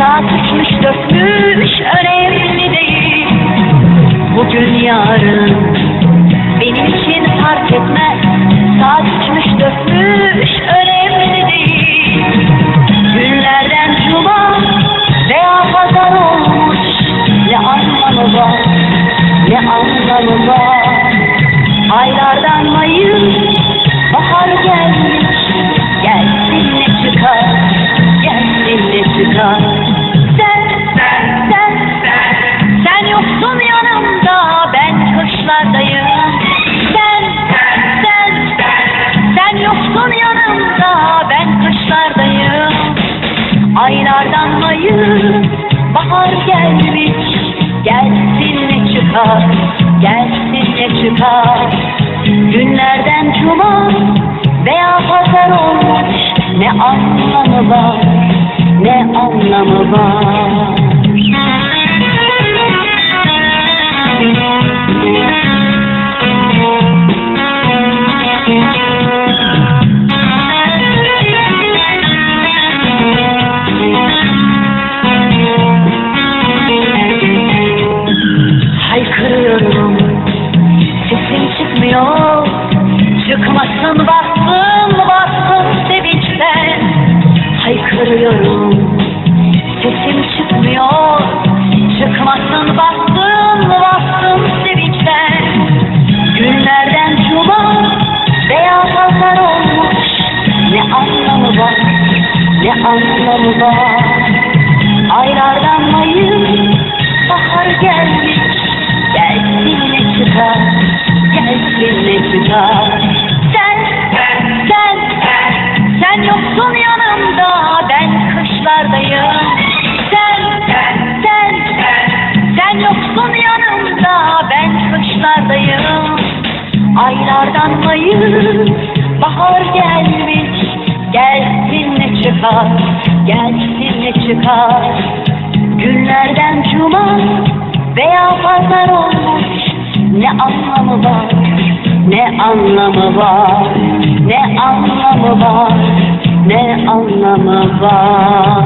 Tartışmış dökmüş önemli değil. Bugün yarın benim için fark etmez. Tartışmış dökmüş önemli değil. Günlerden cuma veya pazar olmuş Ne anlamı var ne anlamı var Aylardan mayıs Gelsin ne çıkar Gelsin ne çıkar. Günlerden cuma veya pazar olmuş Ne anlamı var Ne anlamı var? Anlamı var ne anlamı var Aylardan Mayıs bahar gelmiş. Gelsin ne çıkar? Gelsin ne çıkar? Sen sen sen yoksun yanımda. Ben kışlardayım. Sen sen sen yoksun yanımda. Ben kışlardayım. Aylardan Mayıs bahar gelmiş gelsin ne çıkar? Günlerden cuma veya pazar olmuş. Ne anlamı var? Ne anlamı var? Ne anlamı var? Ne anlamı var